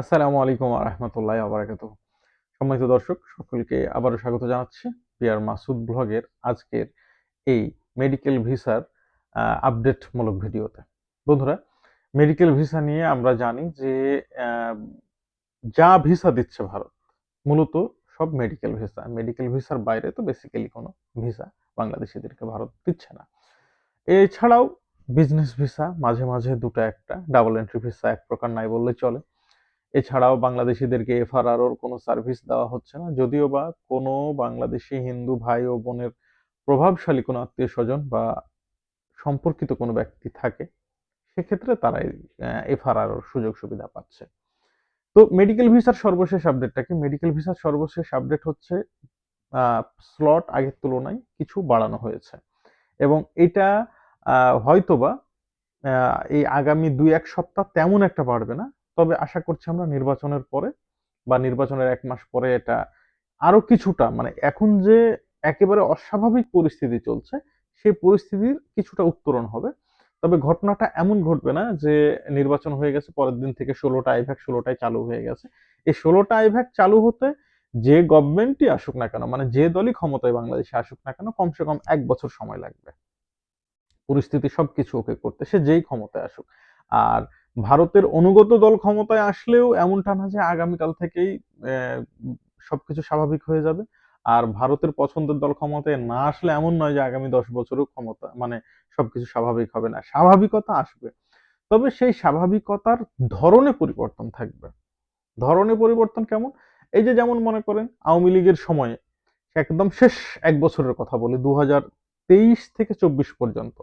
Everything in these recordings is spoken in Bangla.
আসসালামু আলাইকুম রহমতুল্লাহ আবরাকাত সম্মানিত দর্শক, সকলকে আবারও স্বাগত জানাচ্ছি পিয়ার মাসুদ ব্লগের আজকের এই মেডিকেল ভিসার আপডেটমূলক ভিডিওতে। বন্ধুরা মেডিকেল ভিসা নিয়ে আমরা জানি যে যা ভিসা দিচ্ছে ভারত, মূলত সব মেডিকেল ভিসা মেডিকেল ভিসার বাইরে তো বেসিক্যালি কোনো ভিসা বাংলাদেশিদেরকে ভারত দিচ্ছে না। এছাড়াও বিজনেস ভিসা মাঝে মাঝে দুটো একটা ডাবল এন্ট্রি ভিসা এক প্রকার নাই বললে চলে। এছাড়াও বাংলাদেশিদেরকে এফআরআরওর কোনো সার্ভিস দেওয়া হচ্ছে না। যদিও বা কোনো বাংলাদেশি হিন্দু ভাই ও বোনের প্রভাবশালী কোনো আত্মীয় স্বজন বা সম্পর্কিত কোনো ব্যক্তি থাকে, সেক্ষেত্রে তারা এফআরআরওর সুযোগ সুবিধা পাচ্ছে। তো মেডিকেল ভিসার সর্বশেষ আপডেটটা কি? মেডিকেল ভিসার সর্বশেষ আপডেট হচ্ছে স্লট আগের তুলনায় কিছু বাড়ানো হয়েছে। এবং এটা হয়তোবা এই আগামী দুই এক সপ্তাহ তেমন একটা বাড়বে না তবে আশা করছি আমরা নির্বাচনের পরে বা নির্বাচনের এক মাস পরে এটা আরও কিছুটা মানে এখন যে একেবারে অস্বাভাবিক পরিস্থিতি চলছে, সেই পরিস্থিতির কিছুটা উত্তরণ হবে। তবে ঘটনাটা এমন ঘটবে না যে নির্বাচন হয়ে গেছে, পরের দিন থেকে ষোলোটা আইভ্যাক ষোলোটাই চালু হয়ে গেছে। এই ষোলোটা আইভ্যাক চালু হতে যে গভর্নমেন্টই আসুক না কেন মানে যে দলই ক্ষমতায় বাংলাদেশে আসুক না কেন, কমসে কম এক বছর সময় লাগবে। পরিস্থিতি সবকিছু ওকে করতে, সে যেই ক্ষমতায় আসুক। আর ভারতের অনুগত দল ক্ষমতায় আসলেও এমনটা না যে আগামীকাল থেকেই সবকিছু স্বাভাবিক হয়ে যাবে। আর ভারতের পছন্দের দল ক্ষমতায় না আসলে এমন নয় যে আগামী দশ বছরও ক্ষমতা মানে সবকিছু স্বাভাবিক হবে না। স্বাভাবিকতা আসবে। তবে সেই স্বাভাবিকতার ধরনে পরিবর্তন থাকবে। ধরনে পরিবর্তন কেমন? এই যে যেমন মনে করেন, আওয়ামী লীগের সময়ে একদম শেষ এক বছরের কথা বলি দু হাজার তেইশ থেকে চব্বিশ পর্যন্ত।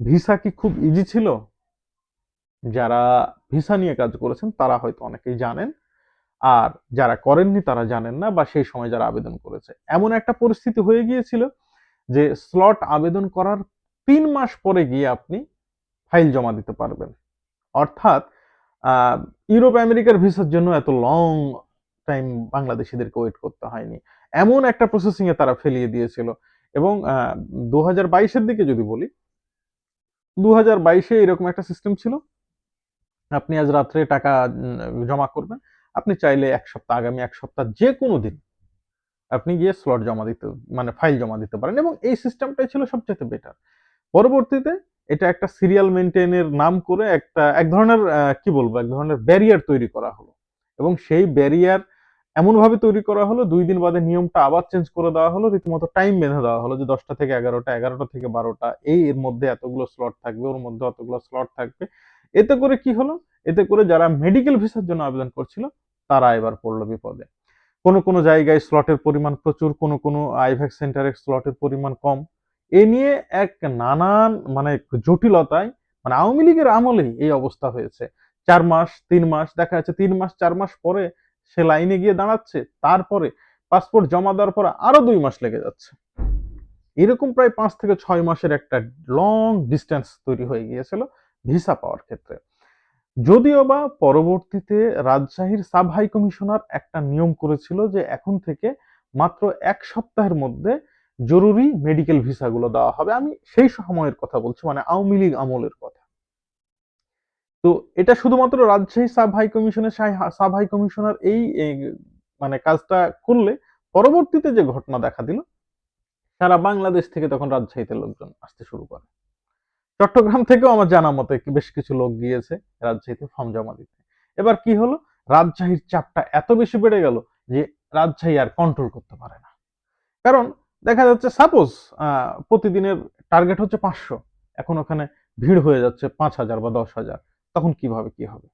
ভিসা কি খুব ইজি ছিল? যারা ভিসা নিয়ে কাজ করেছেন, তারা হয়তো অনেকেই জানেন। আর যারা করেননি, তারা জানেন না বা সেই সময় যারা আবেদন করেছে। এমন একটা পরিস্থিতি হয়ে গিয়েছিল যে স্লট আবেদন করার তিন মাস পরে গিয়ে আপনি ফাইল জমা দিতে পারবেন। অর্থাৎ ইউরোপ আমেরিকার ভিসার জন্য এত লং টাইম বাংলাদেশিদেরকে ওয়েট করতে হয়নি। এমন একটা প্রসেসিং এ তারা ফেলিয়ে দিয়েছিল। এবং দু হাজার বাইশের দিকে যদি বলি, দু হাজার বাইশে এরকম একটা সিস্টেম ছিল আপনি আজ রাত্রে টাকা জমা করবেন। আপনি চাইলে এক সপ্তাহ, আগামী এক সপ্তাহ যে কোনো দিন আপনি গিয়ে স্লট জমা দিতে মানে ফাইল জমা দিতে পারেন এবং এই সিস্টেমটাই ছিল সবচেয়ে বেটার পরবর্তীতে এটা একটা সিরিয়াল মেনটেনের নাম করে একটা, এক ধরনের কি বলব, এক ধরনের ব্যারিয়ার তৈরি করা হলো এবং সেই ব্যারিয়ার এমনভাবে তৈরি করা হলো, দুই দিন বাদে নিয়মটা আবার চেঞ্জ করে দেওয়া হলো, রীতিমতো টাইম বেঁধে দেওয়া হলো যে দশটা থেকে এগারোটা এগারোটা থেকে বারোটা, এই এর মধ্যে এতগুলো স্লট থাকবে, ওর মধ্যে অতগুলো স্লট থাকবে। এতে করে কি হলো? এতে করে যারা মেডিকেল ভিসার জন্য আবেদন করছিল, তারা এবার পড়ল বিপদে। কোনো কোনো জায়গায় স্লটের পরিমাণ প্রচুর, কোনো কোনো আইভ্যাক সেন্টারে স্লটের পরিমাণ কম। এ নিয়ে এক নানান মানে জটিলতায় মানে আওয়ামী লীগের আমলেই এই অবস্থা হয়েছে। চার মাস, তিন মাস, দেখা যাচ্ছে তিন মাস, চার মাস পরে সে লাইনে গিয়ে দাঁড়াচ্ছে, তারপরে পাসপোর্ট জমা দেওয়ার পরে আরও দুই মাস লেগে যাচ্ছে। এরকম প্রায় পাঁচ থেকে ছয় মাসের একটা লং ডিস্টেন্স তৈরি হয়ে গিয়েছিল। ভিসা পাওয়ার ক্ষেত্রে। যদিও বা পরবর্তীতে রাজশাহীর সাব হাই কমিশনার একটা নিয়ম করেছিল যে এখন থেকে মাত্র এক সপ্তাহের মধ্যে জরুরি মেডিকেল ভিসাগুলো দেওয়া হবে। আমি সেই সময়ের কথা বলছি মানে আওয়ামী লীগ আমলের কথা। তো এটা শুধুমাত্র রাজশাহী সাব হাই কমিশনের সাব হাই কমিশনার এই এই মানে কাজটা করলে পরবর্তীতে যে ঘটনা দেখা দিল, সারা বাংলাদেশ থেকে তখন রাজশাহীতে লোকজন আসতে শুরু করে। চট্টগ্রাম থেকেও আমার জানা মতে বেশ কিছু লোক গিয়েছে রাজশাহীতে ফর্ম জমা দিতে। এবার কি হলো? রাজশাহীর চাপটা এত বেশি বেড়ে গেল যে রাজশাহী আর কন্ট্রোল করতে পারে না। কারণ দেখা যাচ্ছে সাপোজ প্রতিদিনের টার্গেট হচ্ছে পাঁচশো, এখন ওখানে ভিড় হয়ে যাচ্ছে পাঁচ হাজার বা দশ হাজার, তখন কীভাবে কি হবে?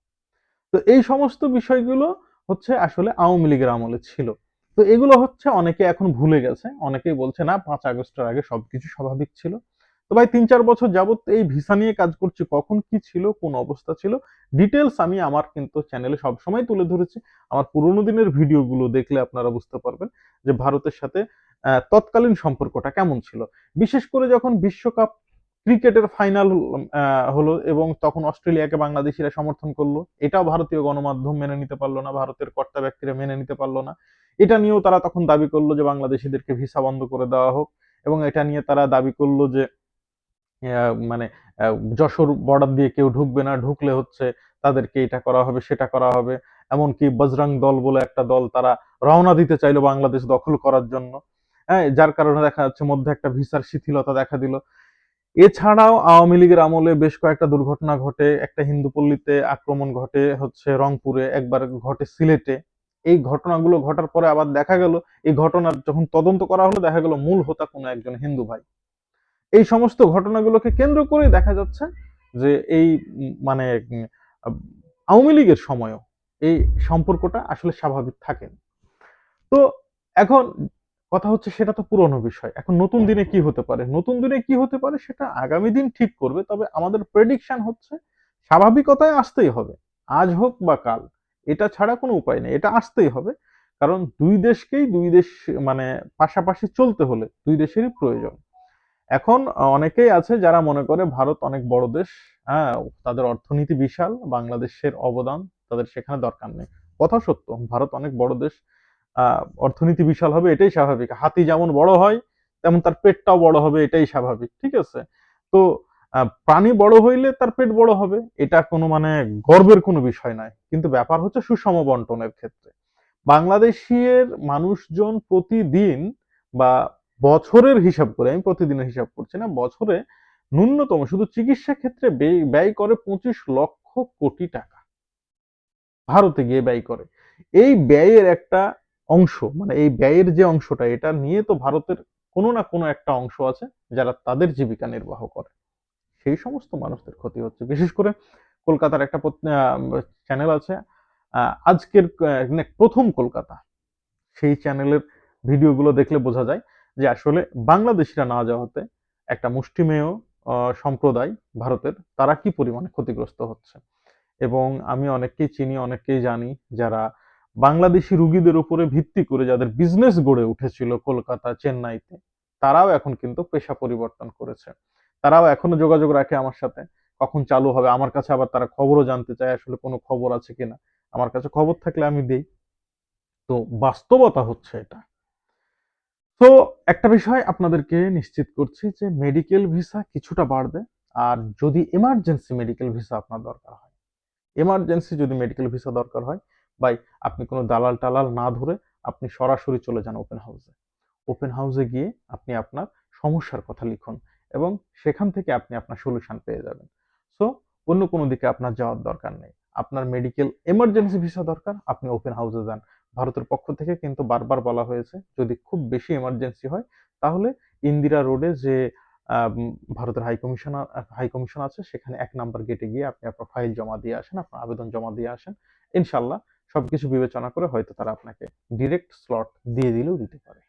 তো এই সমস্ত বিষয়গুলো হচ্ছে আসলে আওয়ামী লীগের আমলে ছিল। তো এগুলো হচ্ছে অনেকে এখন ভুলে গেছে, অনেকেই বলছে, না, পাঁচ আগস্টের আগে সবকিছু স্বাভাবিক ছিল। তো ভাই, তিন চার বছর যাবত এই ভিসা নিয়ে কাজ করছি, কখন কি ছিল, কোন অবস্থা ছিল ডিটেলস আমি আমার কিন্তু চ্যানেলে সবসময় তুলে ধরেছি। আমার পুরোনো দিনের ভিডিওগুলো দেখলে আপনারা বুঝতে পারবেন যে ভারতের সাথে তৎকালীন সম্পর্কটা কেমন ছিল। বিশেষ করে যখন বিশ্বকাপ ক্রিকেটের ফাইনাল হলো এবং তখন অস্ট্রেলিয়াকে বাংলাদেশিরা সমর্থন করল, এটাও ভারতীয় গণমাধ্যম মেনে নিতে পারল না, ভারতের কর্তা ব্যক্তিরা মেনে নিতে পারল না। এটা নিয়েও তারা তখন দাবি করল যে বাংলাদেশিদেরকে ভিসা বন্ধ করে দেওয়া হোক এবং এটা নিয়ে তারা দাবি করল যে মানে যশোর বর্ডার দিয়ে কেউ ঢুকবে না, ঢুকলে হচ্ছে তাদেরকে এটা করা হবে, সেটা করা হবে। এমনকি বজরং দল বলে একটা দল তারা রওনা দিতে চাইলো বাংলাদেশ দখল করার জন্য। হ্যাঁ যার কারণে দেখা যাচ্ছে মধ্যে একটা ভিসার শিথিলতা দেখা দিল। এছাড়াও আওয়ামী লীগের আমলে বেশ কয়েকটা দুর্ঘটনা ঘটে। একটা হিন্দু পল্লীতে আক্রমণ ঘটে হচ্ছে রংপুরে, একবার ঘটে সিলেটে। এই ঘটনাগুলো ঘটার পরে আবার দেখা গেল, এই ঘটনার যখন তদন্ত করা হলো, দেখা গেল মূল হোতা কোনো একজন হিন্দু ভাই। এই সমস্ত ঘটনাগুলোকে কেন্দ্র করে দেখা যাচ্ছে যে এই মানে আওয়ামী লীগের সময়ও এই সম্পর্কটা আসলে স্বাভাবিক থাকে তো এখন কথা হচ্ছে সেটা তো পুরনো বিষয়। এখন নতুন দিনে কি হতে পারে? নতুন দিনে কি হতে পারে সেটা আগামী দিন ঠিক করবে, তবে আমাদের প্রেডিকশন হচ্ছে স্বাভাবিকতায় আসতেই হবে। আজ হোক বা কাল, এটা ছাড়া কোনো উপায় নেই, এটা আসতেই হবে। কারণ দুই দেশকেই দুই দেশ মানে পাশাপাশি চলতে হলে দুই দেশেরই প্রয়োজন। এখন অনেকেই আছে যারা মনে করে ভারত অনেক বড় দেশ হ্যাঁ তাদের অর্থনীতি বিশাল, বাংলাদেশের অবদান তাদের সেখানে দরকার নেই। কথা সত্য, ভারত অনেক বড় দেশ অর্থনীতি বিশাল হবে, এটাই স্বাভাবিক। হাতি যেমন বড় হয়, তেমন তার পেটটাও বড় হবে, এটাই স্বাভাবিক, ঠিক আছে? তো প্রাণী বড় হইলে তার পেট বড় হবে, এটা কোনো মানে গর্বের কোনো বিষয় নয়। কিন্তু ব্যাপার হচ্ছে সুষম বন্টনের ক্ষেত্রে। বাংলাদেশের মানুষজন প্রতিদিন বা বছরের হিসাব করে, আমি প্রতিদিনের হিসাব করছি না, বছরে ন্যূনতম শুধু চিকিৎসা ক্ষেত্রে ব্যয়- করে পঁচিশ লক্ষ কোটি টাকা। ভারতে গিয়ে ব্যয় করে। এই ব্যয়ের একটা অংশ মানে এই ব্যয়ের যে অংশটা, এটা নিয়ে তো ভারতের কোনো না কোনো একটা অংশ আছে, যারা তাদের জীবিকা নির্বাহ করে। সেই সমস্ত মানুষদের ক্ষতি হচ্ছে। বিশেষ করে কলকাতার একটা চ্যানেল আছে আজকের মানে প্রথম কলকাতা। সেই চ্যানেলের ভিডিওগুলো দেখলে বোঝা যায়। যে আসলে বাংলাদেশিরা না যাওয়াতে একটা মুষ্টিমেয় সম্প্রদায় ভারতের, তারা কি পরিমাণে ক্ষতিগ্রস্ত হচ্ছে? এবং আমি অনেককেই চিনি, অনেককেই জানি যারা বাংলাদেশি রুগীদের উপরে ভিত্তি করে যাদের বিজনেস গড়ে উঠেছিল কলকাতা, চেন্নাইতে, তারাও এখন কিন্তু পেশা পরিবর্তন করেছে। তারাও এখনও যোগাযোগ রাখে আমার সাথে, কখন চালু হবে, আমার কাছে আবার তারা খবরও জানতে চায় আসলে কোনো খবর আছে কিনা। আমার কাছে খবর থাকলে আমি দেই। তো বাস্তবতা হচ্ছে এটা। তো একটা বিষয় আপনাদেরকে নিশ্চিত করছি যে মেডিকেল ভিসা কিছুটা বাড়বে, আর যদি এমার্জেন্সি মেডিকেল ভিসা আপনার দরকার হয় এমার্জেন্সি যদি মেডিকেল ভিসা দরকার হয়, ভাই আপনি কোনো দালাল টালাল না ধরে আপনি সরাসরি চলে যান ওপেন হাউসে ওপেন হাউসে গিয়ে আপনি আপনার সমস্যার কথা লিখুন এবং সেখান থেকে আপনি আপনার সলিউশন পেয়ে যাবেন। সো অন্য কোনো দিকে আপনার যাওয়ার দরকার নেই। আপনার মেডিকেল এমার্জেন্সি ভিসা দরকার, আপনি ওপেন হাউসে যান। ভারতের পক্ষ থেকে কিন্তু বারবার বলা হয়েছে, যদি খুব বেশি এমার্জেন্সি হয়, তাহলে ইন্দিরা রোডে যে ভারতের হাই হাইকমিশন হাই কমিশন আছে, সেখানে এক নাম্বার গেটে গিয়ে আপনি আপনার ফাইল জমা দিয়ে আসেন, আপনার আবেদন জমা দিয়ে আসেন। ইনশাল্লাহ সবকিছু বিবেচনা করে হয়তো তারা আপনাকে ডিরেক্ট স্লট দিয়ে দিলেও দিতে পারে।